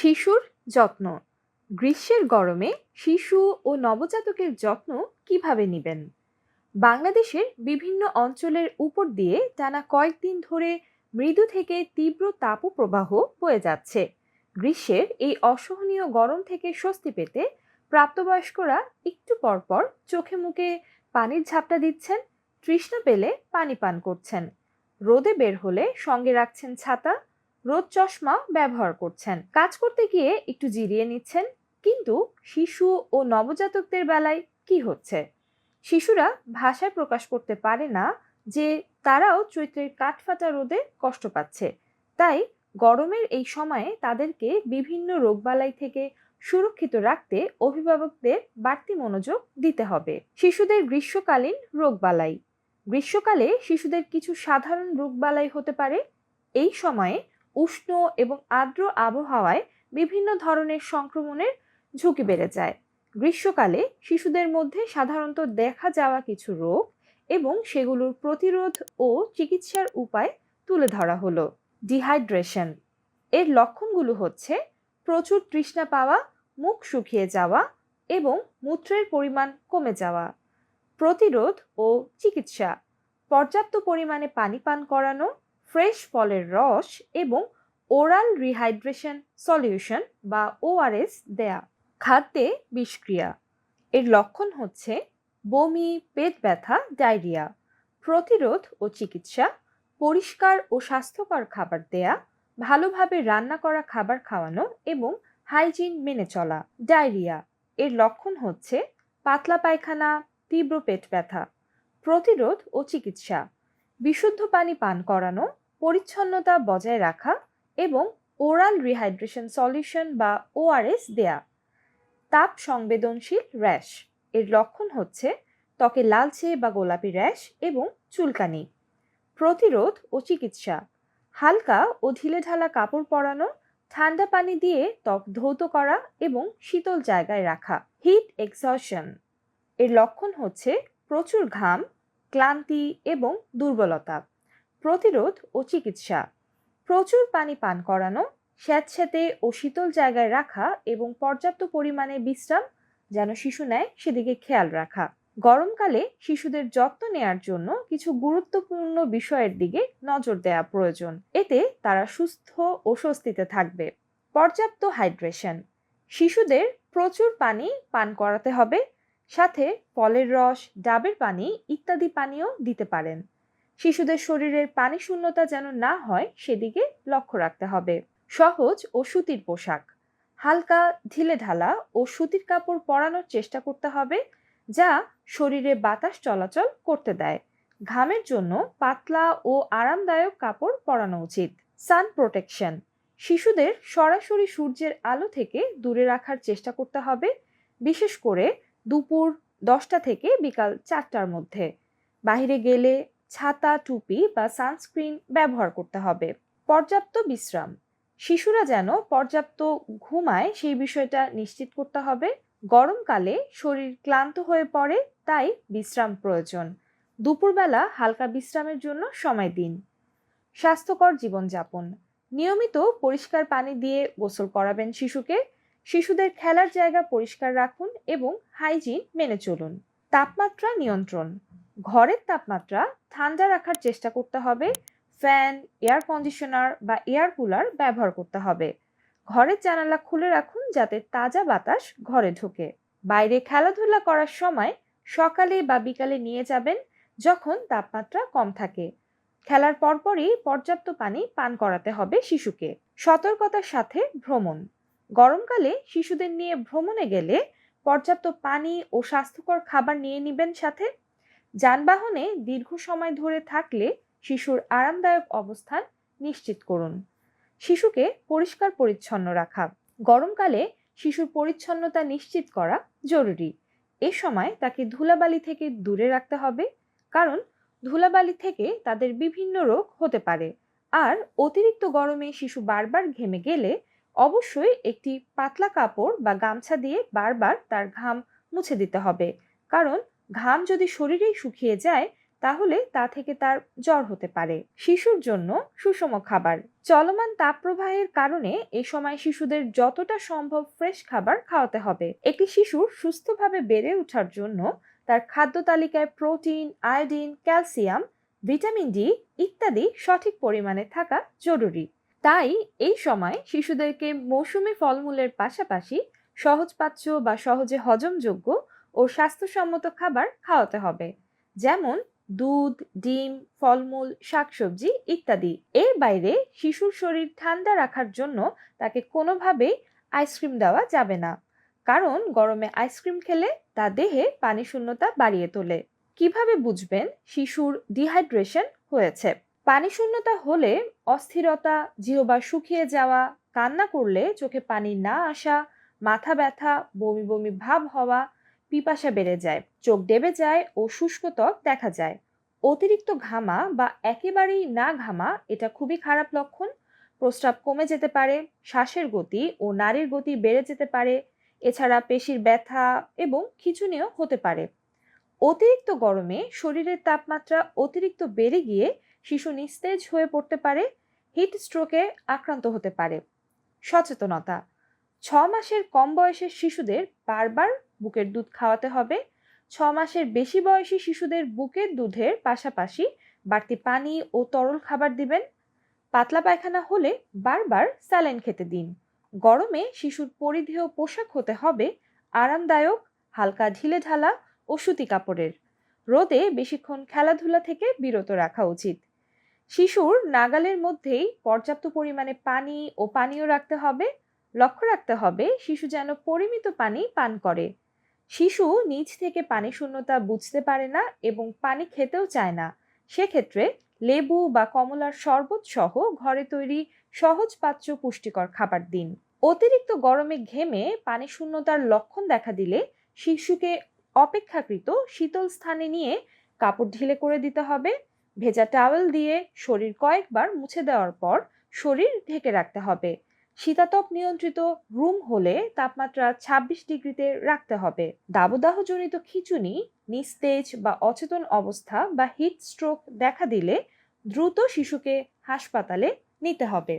শিশুর যত্ন। গ্রীষ্মের গরমে শিশু ও নবজাতকের যত্ন কীভাবে নেবেন? বাংলাদেশের বিভিন্ন অঞ্চলের উপর দিয়ে টানা কয়েকদিন ধরে মৃদু থেকে তীব্র তাপপ্রবাহ বয়ে যাচ্ছে। গ্রীষ্মের এই অসহনীয় গরম থেকে স্বস্তি পেতে প্রাপ্তবয়স্করা একটু পরপর চোখে মুখে পানির ঝাপটা দিচ্ছেন, তৃষ্ণা পেলে পানি পান করছেন। রোদে বের হলে সঙ্গে রাখছেন ছাতা রোদ চশমা ব্যবহার করছেন। কাজ করতে গিয়ে একটু জিরিয়ে নিচ্ছেন। কিন্তু শিশু ও নবজাতকদের বেলায় কি হচ্ছে? শিশুরা ভাষায় প্রকাশ করতে পারে না যে তারাও চৈত্রের কাঠফাটা রোদে কষ্ট পাচ্ছে। তাই গরমের এই সময়ে তাদেরকে বিভিন্ন রোগবালাই থেকে সুরক্ষিত রাখতে অভিভাবকদের বাড়তি মনোযোগ দিতে হবে। শিশুদের গ্রীষ্মকালীন রোগবালাই। গ্রীষ্মকালে শিশুদের কিছু সাধারণ রোগবালাই হতে পারে। এই সময়ে উষ্ণ এবং আর্দ্র আবহাওয়ায় বিভিন্ন ধরনের সংক্রমণের ঝুঁকি বেড়ে যায়। গ্রীষ্মকালে শিশুদের মধ্যে সাধারণত দেখা যাওয়া কিছু রোগ এবং সেগুলোর প্রতিরোধ ও চিকিৎসার উপায় তুলে ধরা হলো। ডিহাইড্রেশন এর লক্ষণগুলো হচ্ছে প্রচুর তৃষ্ণা পাওয়া, মুখ শুকিয়ে যাওয়া এবং মূত্রের পরিমাণ কমে যাওয়া, প্রতিরোধ ও চিকিৎসা, পর্যাপ্ত পরিমাণে পানি পান করানো ফ্রেশ ফলের রস এবং ওরাল রিহাইড্রেশন সলিউশন বা ওআরএস দেয়া খাদ্যে বিষক্রিয়া। এর লক্ষণ হচ্ছে বমি, পেট ব্যথা, ডায়রিয়া, প্রতিরোধ ও চিকিৎসা, পরিষ্কার ও স্বাস্থ্যকর খাবার দেয়া, ভালোভাবে রান্না করা খাবার খাওয়ানো এবং হাইজিন মেনে চলা, ডায়রিয়া। এর লক্ষণ হচ্ছে পাতলা পায়খানা, তীব্র পেট ব্যথা, প্রতিরোধ ও চিকিৎসা, বিশুদ্ধ পানি পান করানো পরিচ্ছন্নতা বজায় রাখা এবং ওরাল রিহাইড্রেশন সলিউশন বা ওআরএস দেয়া। তাপ সংবেদনশীল র্যাশ। এর লক্ষণ হচ্ছে ত্বকে লালচে বা গোলাপি র্যাশ এবং চুলকানি। প্রতিরোধ ও চিকিৎসা। হালকা ও ঢিলেঢালা কাপড় পরানো, ঠান্ডা পানি দিয়ে ত্বক ধৌত করা এবং শীতল জায়গায় রাখা। হিট এক্সশন এর লক্ষণ হচ্ছে প্রচুর ঘাম, ক্লান্তি এবং দুর্বলতা। প্রতিরোধ ও চিকিৎসা। প্রচুর পানি পান করানো স্যাঁতস্যাঁতে ও শীতল জায়গায় রাখা এবং পর্যাপ্ত পরিমাণে বিশ্রাম যেন শিশু নেয়, সেদিকে খেয়াল রাখা। গরমকালে শিশুদের যত্ন নেয়ার জন্য কিছু গুরুত্বপূর্ণ বিষয়ের দিকে নজর দেওয়া প্রয়োজন। এতে তারা সুস্থ ও স্বস্তিতে থাকবে। পর্যাপ্ত হাইড্রেশন। শিশুদের প্রচুর পানি পান করাতে হবে। সাথে ফলের রস, ডাবের পানি ইত্যাদি পানীয় দিতে পারেন। শিশুদের শরীরের পানি শূন্যতা যেন না হয়, সেদিকে লক্ষ্য রাখতে হবে। সহজ ও সুতির পোশাক। হালকা ঢিলে ঢালা ও সুতির কাপড় পরানোর চেষ্টা করতে হবে, যা শরীরে বাতাস চলাচল করতে দেয়। ঘামের জন্য পাতলা ও আরামদায়ক কাপড় পরানো উচিত। Sun protection. শিশুদের সরাসরি সূর্যের আলো থেকে দূরে রাখার চেষ্টা করতে হবে, বিশেষ করে দুপুর দশটা থেকে বিকাল চারটার মধ্যে। বাইরে গেলে ছাতা, টুপি বা সানস্ক্রিন ব্যবহার করতে হবে। পর্যাপ্ত বিশ্রাম। শিশুরা যেন পর্যাপ্ত ঘুমায় সেই বিষয়টা নিশ্চিত করতে হবে। গরমকালে শরীর ক্লান্ত হয়ে পড়ে, তাই বিশ্রাম প্রয়োজন। দুপুরবেলা হালকা বিশ্রামের জন্য সময় দিন। স্বাস্থ্যকর জীবনযাপন। নিয়মিত পরিষ্কার পানি দিয়ে গোসল করাবেন শিশুকে। শিশুদের খেলার জায়গা পরিষ্কার রাখুন এবং হাইজিন মেনে চলুন। তাপমাত্রা নিয়ন্ত্রণ। ঘরের তাপমাত্রা ঠান্ডা রাখার চেষ্টা করতে হবে, ফ্যান, এয়ার কন্ডিশনার বা এয়ার কুলার ব্যবহার করতে হবে। ঘরের জানালা খুলে রাখুন যাতে তাজা বাতাস ঘরে ঢোকে। বাইরে খেলাধুলা করার সময় সকালে বা বিকালে নিয়ে যাবেন যখন তাপমাত্রা কম থাকে। খেলার পরপরই পর্যাপ্ত পানি পান করাতে হবে শিশুকে। সতর্কতার সাথে ভ্রমণ। গরমকালে শিশুদের নিয়ে ভ্রমণে গেলে পর্যাপ্ত পানি ও স্বাস্থ্যকর খাবার নিয়ে নেবেন সাথে। যানবাহনে দীর্ঘ সময় ধরে থাকলে শিশুর আরামদায়ক অবস্থান নিশ্চিত করুন। শিশুকে পরিষ্কার পরিচ্ছন্ন রাখা, গরমকালে শিশুর পরিচ্ছন্নতা নিশ্চিত করা জরুরি। এ সময় তাকে ধুলাবালি থেকে দূরে রাখতে হবে, কারণ ধুলাবালি থেকে তাদের বিভিন্ন রোগ হতে পারে। আর অতিরিক্ত গরমে শিশু বারবার ঘেমে গেলে অবশ্যই একটি পাতলা কাপড় বা গামছা দিয়ে বারবার তার ঘাম মুছে দিতে হবে, কারণ ঘাম যদি শরীরেই শুকিয়ে যায়, তাহলে তা থেকে তার জ্বর হতে পারে। শিশুর জন্য সুষম খাবার। চলমান তাপপ্রবাহের কারণে এ সময় শিশুদের যতটা সম্ভব ফ্রেশ খাবার খাওয়াতে হবে। একটি শিশুর সুস্থভাবে বেড়ে ওঠার জন্য তার খাদ্য তালিকায় protein, iodine, calcium, vitamin D ইত্যাদি সঠিক পরিমাণে থাকা জরুরি। তাই এই সময় শিশুদেরকে মৌসুমি ফলমূলের পাশাপাশি সহজপাচ্য বা সহজে হজমযোগ্য ও স্বাস্থ্যসম্মত খাবার খাওয়াতে হবে। যেমন দুধ, ডিম, ফলমূল, শাকসবজি ইত্যাদি। এর বাইরে শিশুর শরীর ঠান্ডা রাখার জন্য তাকে কোনোভাবেই আইসক্রিম দেওয়া যাবে না। কারণ গরমে আইসক্রিম খেলে তা দেহে পানি শূন্যতা বাড়িয়ে তোলে। কীভাবে বুঝবেন শিশুর ডিহাইড্রেশন হয়েছে? পানি শূন্যতা হলে অস্থিরতা, জিহবা শুকিয়ে যাওয়া, কান্না করলে চোখে পানি না আসা, মাথা ব্যথা, বমি বমি ভাব হওয়া পিপাসা বেড়ে যায়, চোখ ডেবে যায় ও শুষ্ক ত্বক দেখা যায়। অতিরিক্ত ঘামা বা একেবারেই না ঘামা এটা খুবই খারাপ লক্ষণ। প্রস্রাব কমে যেতে পারে, শ্বাসের গতি ও নারীর গতি বেড়ে যেতে পারে, এছাড়া পেশির ব্যথা এবং খিঁচুনিও হতে পারে। অতিরিক্ত গরমে শরীরের তাপমাত্রা অতিরিক্ত বেড়ে গিয়ে শিশু নিস্তেজ হয়ে পড়তে পারে, হিট স্ট্রোকে আক্রান্ত হতে পারে। সচেতনতা ছ মাসের কম বয়সের শিশুদের বারবার বুকের দুধ খাওয়াতে হবে। ছ মাসের বেশি বয়সী শিশুদের বুকের দুধের পাশাপাশি বাড়তি পানি ও তরল খাবার দিবেন। পাতলা পায়খানা হলে বারবার স্যালাইন খেতে দিন। গরমে শিশুর পরিধেয় পোশাক হতে হবে আরামদায়ক, হালকা ঢিলে ঢালা ও সুতি কাপড়ের। রোদে বেশিক্ষণ খেলাধুলা থেকে বিরত রাখা উচিত। শিশুর নাগালের মধ্যেই পর্যাপ্ত পরিমাণে পানি ও পানীয় রাখতে হবে। লক্ষ্য রাখতে হবে, শিশু যেন পরিমিত পানি পান করে। শিশু নিজ থেকে পানি শূন্যতা বুঝতে পারে না এবং পানি খেতেও চায় না। সেক্ষেত্রে লেবু বা কমলার শরবত সহ ঘরে তৈরি সহজ পাচ্য পুষ্টিকর খাবার দিন। অতিরিক্ত গরমে ঘেমে পানি শূন্যতার লক্ষণ দেখা দিলে শিশুকে অপেক্ষাকৃত শীতল স্থানে নিয়ে কাপড় ঢিলে করে দিতে হবে, ভেজা টাওয়েল দিয়ে শরীর কয়েকবার মুছে দেওয়ার পর শরীর ঢেকে রাখতে হবে। শীতাতপ নিয়ন্ত্রিত রুম হলে তাপমাত্রা ২৬ ডিগ্রিতে রাখতে হবে। দাবদাহজনিত খিচুনি, নিস্তেজ বা অচেতন অবস্থা বা হিট স্ট্রোক দেখা দিলে দ্রুত শিশুকে হাসপাতালে নিতে হবে।